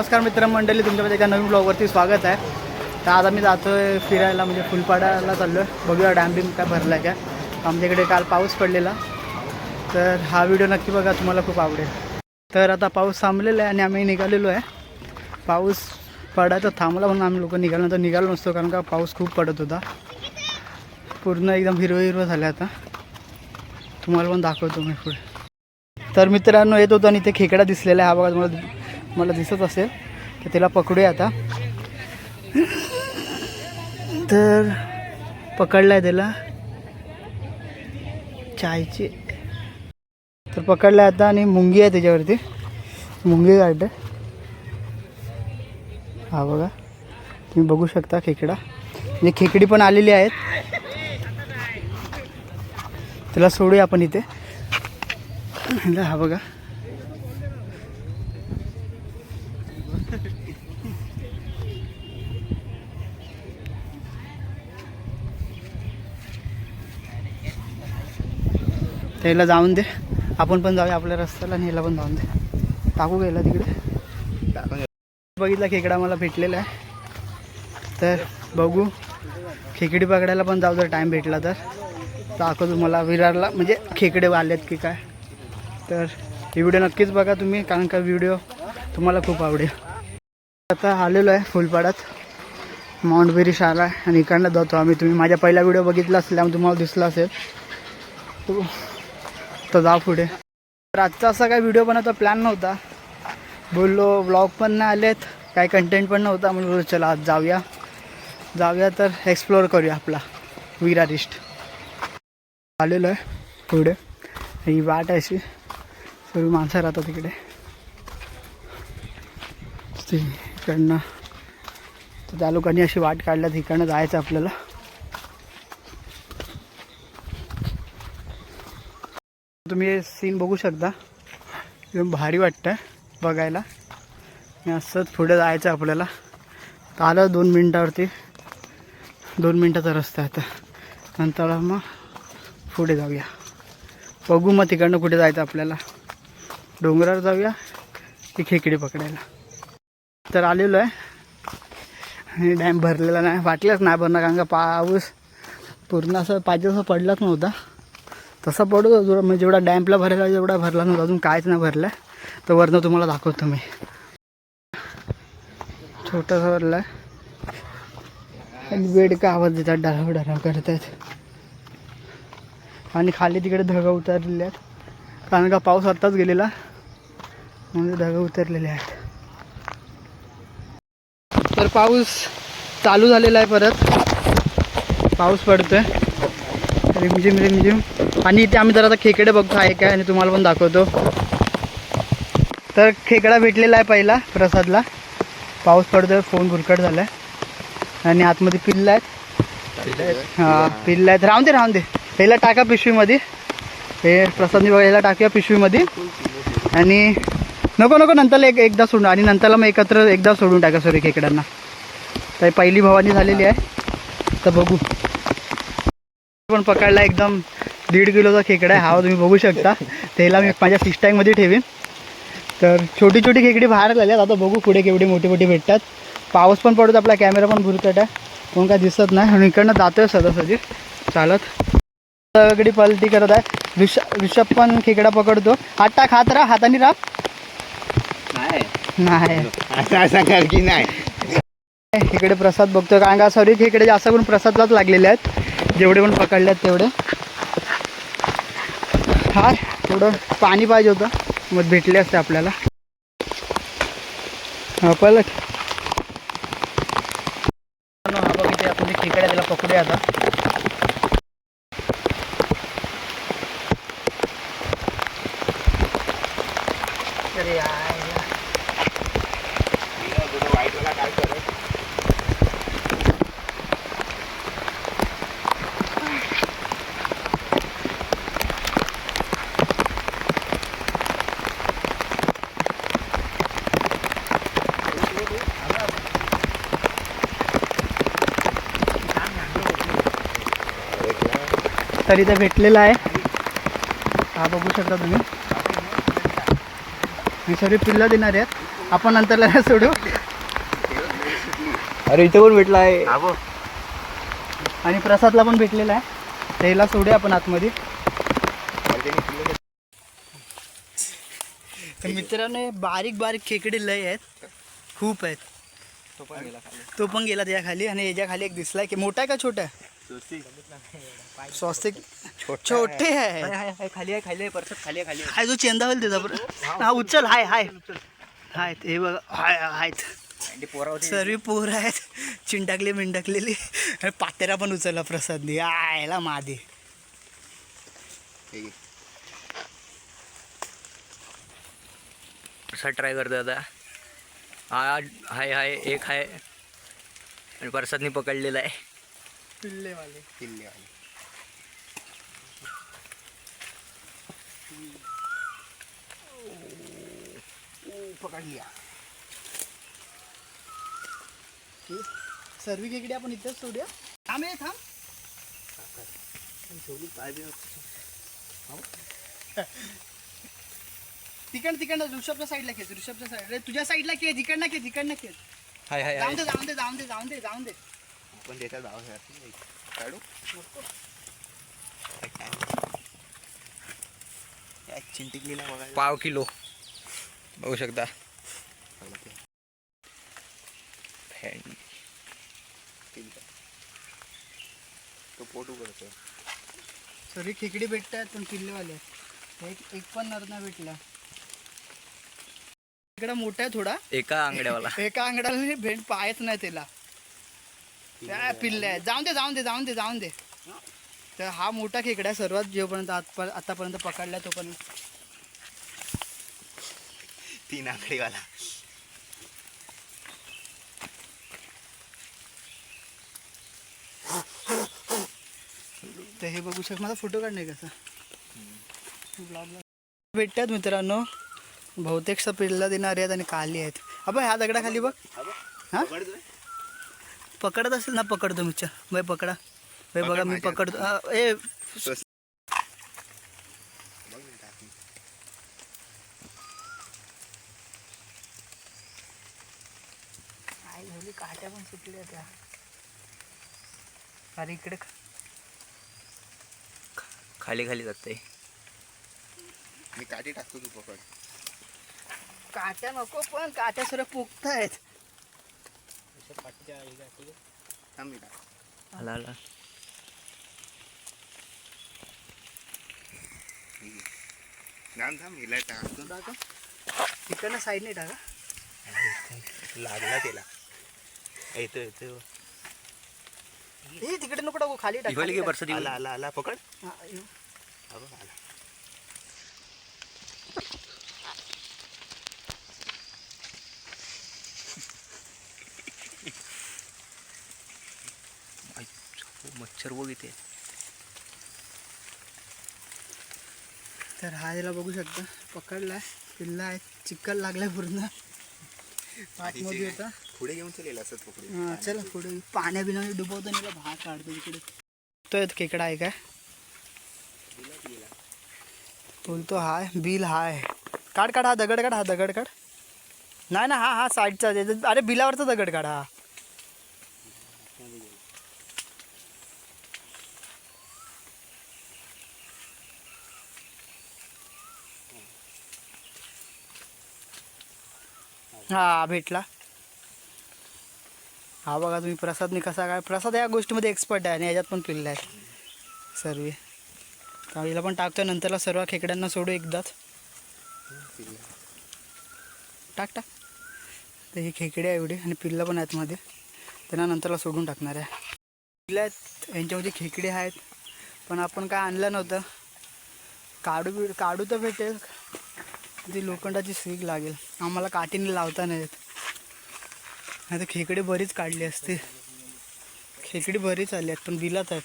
नमस्कार मित्रमंडळी तुमच्यामध्ये एका नवीन ब्लॉगवरती स्वागत आहे. तर आज आम्ही जातो आहे फिरायला म्हणजे फुलपाडाला चाललो आहे बघूया डॅम बिम काय भरला आहे का आमच्याकडे काल पाऊस पडलेला. तर हा व्हिडिओ नक्की बघा तुम्हाला खूप आवडेल. तर आता पाऊस थांबलेला आहे आणि आम्ही निघालेलो आहे. पाऊस पडायचा थांबला म्हणून आम्ही लोक निघालो तर निघालो नसतो कारण का पाऊस खूप पडत होता. पूर्ण एकदम हिरवं हिरवं झालं आता. तुम्हाला पण दाखवतो मी पुढे तर मित्रांनो येत होतो आणि इथे खेकडा दिसलेला आहे. हा बघा तुम्हाला मला दिसत असेल तर त्याला पकडूया आता. तर पकडला आहे त्याला चायची. तर पकडला आता आणि मुंगी आहे त्याच्यावरती मुंगी गार्ड हा बघा. तुम्ही बघू शकता खेकडा. म्हणजे खेकडी पण आलेली आहेत. त्याला सोडूया आपण इथे. हा बघा. त्याला जाऊन दे. आपण पण जाऊया आपल्या रस्त्याला आणि ह्याला पण जाऊन दे. टाकू गेला तिकडे? बघितला खेकडा मला भेटलेला आहे. तर बघू. खेकडी पकडायला पण जाऊ जर टाईम भेटला तर. दाखवतो तुम्हाला विरारला. म्हणजे खेकडे आलेत की काय. तर ही व्हिडिओ नक्कीच बघा तुम्ही कारण का व्हिडिओ तुम्हाला खूप आवडेल. आता आलेलो आहे फुलपाडात. माउंटबेरी शाळा आहे आणि इकडनं जातो आम्ही. तुम्ही माझ्या पहिला व्हिडिओ बघितला असल्यामुळे तुम्हाला दिसला असेल. तो तर जा पुढे. तर आजचा असा काही व्हिडिओ बनवता प्लॅन नव्हता. बोललो ब्लॉग पण नाही आलेत काही कंटेंट पण नव्हता. म्हणून बोललो चला आज जाऊया. जाऊया तर एक्सप्लोअर करूया आपला विरारिस्ट आलेलो आहे पुढे. ही वाट आहे अशी. सर्व माणसं राहतात तिकडे. इकडनं तर त्या लोकांनी अशी वाट काढल्या तिकडनं जायचं आपल्याला तुम्ही हे सीन बघू शकता. एकदम भारी वाटतं बघायला. मी असंच पुढे जायचं आपल्याला. तर आलं दोन मिनटावरती. दोन मिनटाचा रस्ता आहे आता. नंतर मग पुढे जाऊया. बघू मग तिकडनं कुठे जायचं आपल्याला. डोंगरावर जाऊया. की खेकडी पकडायला. तर आलेलो आहे. आणि डॅम भरलेला नाही. वाटलंच नाही भरणार कारण का पाऊस पूर्ण असं पाहिजे असं पडलाच नव्हता. तसा पडतो होता म्हणजे जेवढा डॅम्पला भरायला जेवढा भरला नव्हता अजून काहीच नाही भरलं तर वरनं तुम्हाला दाखवतो मी. छोटासा भरला आणि बेड का आवाज देतात डराव डराव करत आहेत आणि खाली तिकडे धगा उतरलेले आहेत. कारण का पाऊस आत्ताच गेलेला. म्हणजे धगा उतरलेले आहेत. तर पाऊस चालू झालेला आहे परत. पाऊस पडतोय. रिमझिम रिमझिम. आणि इथे आम्ही जरा आता खेकडे बघतो आहे काय आणि तुम्हाला पण दाखवतो. तर खेकडा भेटलेला आहे पहिला प्रसादला. पाऊस पडतोय फोन गुरकट झाला आहे आणि आतमध्ये पिल्लं आहेत. हां पिल्लं आहेत. राहून दे राहून दे. पहिला टाका पिशवीमध्ये. हे प्रसादनी बघा टाकूया पिशवीमध्ये. आणि नको नको नंतर एक एकदा सोडून. आणि नंतरला मग एकत्र एकदा सोडून टाका सॉरी खेकड्यांना. तर पहिली भवानी झालेली आहे. तर बघू. पण पकडला एकदम. दीड किलोचा खेकडा आहे हा तुम्ही बघू शकता. त्याला मी माझ्या फिश टँकमध्ये ठेवीन. तर छोटी छोटी खेकडी बाहेर झाली आहेत आता बघू पुढे केवढी मोठी मोठी भेटतात. पाऊस पण पडतो आपला कॅमेरा पण भुरकट आहे. कोण काय दिसत नाही. आणि इकडनं जातोय सदासदी. चालत. सगळी पलटी करत आहे. ऋष ऋषभ पण खेकडा पकडतो. हात टाक हात राहा हाताने राहा नाही. असं असं कर की नाही. इकडे प्रसाद बघतो कारण का सॉरी इकडे जास्त करून प्रसादलाच लागलेले आहेत. जेवढे पण पकडले आहेत तेवढे. हा थोडं पाणी पाहिजे होतं. मग भेटले असते आपल्याला. हा पलट. हा बघ आपण खेकड्या त्याला पकडूया आता अरे यार तर इथे भेटलेला आहे. हा बघू शकता तुम्ही. हे सर्व पिल्ला देणार आहेत. आपण नंतरला सोडू. अरे इथे पण भेटला आहे? आणि प्रसादला पण भेटलेला आहे. त्याला सोडूया आपण आतमध्ये. तर मित्रांनो बारीक बारीक खेकडे लय आहेत. खूप आहेत. तो पण गेला त्याच्याखाली आणि याच्या खाली एक दिसलाय की मोठा आहे का छोटा आहे? स्वस्तिक छोटे आहे. खाली आहे खाली आहे परत खाली आहे खाली हाय जो चेंदा होईल त्याचा बरं. हा उचल हाय हाय. हाय हे बघा हाय आहेत सर्व पोरं आहेत. चिंटाकली मिंटाकलेली आणि पातेरा पण उचलला प्रसादनी आयला मादी. असा ट्राय करतो आता. हा हाय हाय एक हाय. आणि परसादनी पकडलेला आहे. पिल्लेवाले. किल्ले आले पकडलिया सर्व खेकडे आपण इथेच सोडूया. थांब हे थांब. तिकड तिकडनं ऋषभच्या साईडला खेच ऋषभच्या साईड. तुझ्या साईडला खेच इकडनं खेच इकडनं खेच. हाय हाय जाऊन दे जाऊन दे जाऊन दे जाऊन दे जाऊन दे. आपण त्याच्या जावं काढू? चिंटिकलीला बघायला. पाव किलो. बघू शकता. तो पोटू करतो सर्व खेकडे भेटतात पण किल्लेवाले. एक एक पण नर नाही भेटला. इकडं मोठा आहे थोडा. एका आंगड्यावाला एका अंगडाला भेट पायच नाही त्याला. काय पिल्ले आहे जाऊन दे जाऊन दे जाऊन दे जाऊन दे. तर हा मोठा खेकडा आहे सर्वात जेवपर्यंत आत आतापर्यंत पकडला तो पण तीन आकडेवाला. तर हे बघू शक माझा फोटो काढ नाही कसा? भेटतात मित्रांनो. बहुतेक पिल्ला देणारे आहेत आणि काली आहेत. अबा ह्या दगडाखाली बघ. हा? पकडत असेल ना पकडतो मी चल बाई पकडा. बाई बघा मी पकडतो. ए काट्या पण सुटल्या त्या. अरे इकडे खाली खाली जाते मी काठी टाकतो तू पकड. काट्या नको पण काट्या मी टाक आला आला टाका तिकडनं साईडने टाका लागला त्याला. येतो येतो हे. तिकडे नको टाकू खाली टाक आला आला आला पकड. आला. मच्छर बघ इथे. तर हा याला बघू शकता. पकडलाय. पिल्ला आहे. चिकल लागलाय पूर्ण. आतमध्ये होता. पुढे घेऊन चलेल पकडू हा, चला पुढे. पाण्या बिना डुबवतो आणि भात काढतो तिकडे तो खेकडा आहे काय? बोलतो हाय. बिल हाय. काढ काढ हा दगड काढ हा दगड काढ. नाही ना हा हा साईडचा अरे बिलावरचा दगड काढ हा. हा भेटला. हा बघा तुम्ही प्रसादने कसा काय प्रसाद या गोष्टीमध्ये एक्सपर्ट आहे आणि याच्यात पण पिल्ला आहे सर्व. काळीला पण टाकतो नंतरला सर्व खेकड्यांना सोडू एकदाच. टाक टाक. तर ही खेकडे आहे एवढी आणि पिल्लं पण आहेत मध्ये. त्यांना नंतरला सोडून टाकणार आहे. पिल्लं आहेत यांच्यामध्ये खेकडे आहेत. पण आपण काय आणलं नव्हतं. काढू काढू तर भेटेल. ती लोखंडाची सीग लागेल. आम्हाला काठीने लावता नाही येत. नाही तर खेकडे बरीच काढली असते. खेकडे बरीच आली आहेत पण बिलात आहेत.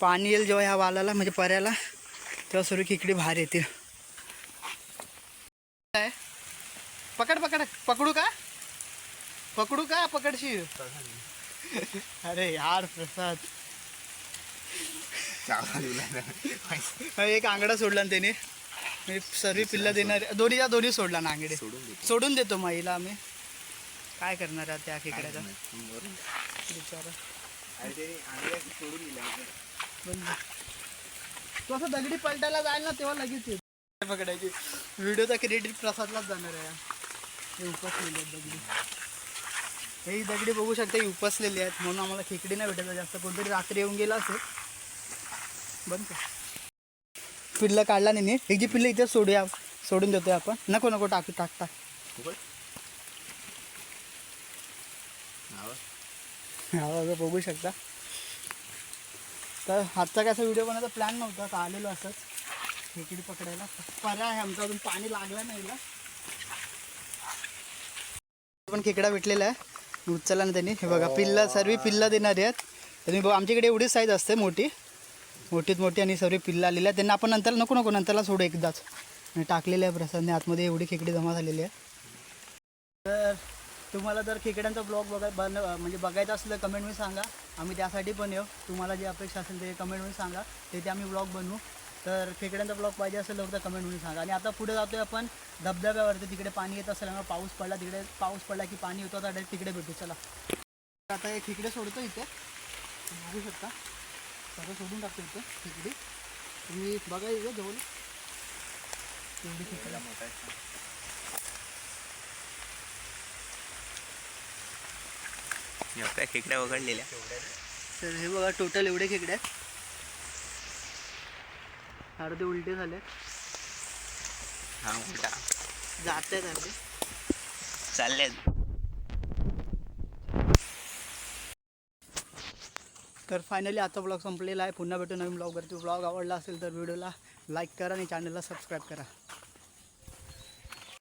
पाणी येईल जेव्हा ह्या वालाला म्हणजे पर्याला तेव्हा सर्व खेकडे बाहेर येतील. काय? पकड पकड. पकडू का? पकडू का? पकडशील अरे यार प्रसाद. एक आंगडा सोडला ना त्याने. मी सर्व पिल्ला देणार दोन्हीच्या दोन्ही सोडला नांगडे सोडून देतो. सोडून देतो महिला आम्ही. काय करणार आहे त्या खेकड्याचा. बिचारा. ते असं दगडी पलटायला जाईल ना तेव्हा लगेच येईल पकडायची. व्हिडिओचा क्रेडिट प्रसादलाच जाणार आहे हे उपसलेले आहेत दगडी. हे दगडी बघू शकता ही उपसलेली आहेत. म्हणून आम्हाला खेकडी नाही भेटत जास्त. कोणतरी रात्री येऊन गेला असेल. बंद. पिल्लं काढला नाही. एक जी पिल्लं इथे सोडूया सोडून देतोय आपण. नको नको टाकू टाक टाक? हा बघा, शकता. तर आजचा काय असा व्हिडिओ बनवायचा प्लॅन नव्हता का आलेलो असंच. खेकडी पकडायला. पर्याय आहे आमचा अजून पाणी लागलं नाही ना. पण खेकडा भेटलेला आहे. उचलला ना त्यांनी. हे बघा पिल्ला सर्व पिल्ला देणारे आहेत. त्यांनी बघा आमच्याकडे एवढीच साईज असते मोठी. मोठीत मोठी आणि सर्व पिल्ला आलेली आहे त्यांना आपण नंतर नको नको नंतरला सोडू एकदाच. आणि टाकलेले आहे प्रसादने. आतमध्ये एवढी खेकडी जमा झालेली आहे. तर तुम्हाला जर खेकड्यांचा ब्लॉग बघाय बन म्हणजे बघायचं असलं कमेंटमध्ये सांगा. आम्ही त्यासाठी पण येऊ. तुम्हाला जे अपेक्षा असेल ते कमेंटमध्ये सांगा. ते ते आम्ही ब्लॉग बनवू. तर खेकड्यांचा ब्लॉग पाहिजे असेल तर कमेंटमध्ये सांगा. आणि आता पुढे जातोय आपण धबधब्यावरती. तिकडे पाणी येत असेल पाऊस पडला. तिकडे पाऊस पडला की पाणी येतो. आता डायरेक्ट तिकडे भेटू. चला. आता हे खेकडे सोडतो इथे. बघू शकता. सगळं सोडून टाकतो इथे खेकडी तुम्ही बघा इथे जवळ. एवढी खेकडा मोठा आहे. खेकड्या वगळलेल्या तर हे बघा टोटल एवढे खेकडे आहेत. अर्धे उलटे झाले हा उलटा. जात आहेत अर्धे चालले तर फायनली आजचा ब्लॉग संपलेला आहे. पुन्हा भेटू नवीन ब्लॉगवरती ब्लॉग आवडला असेल तर व्हिडिओला लाईक करा आणि चॅनलला सबस्क्राईब करा.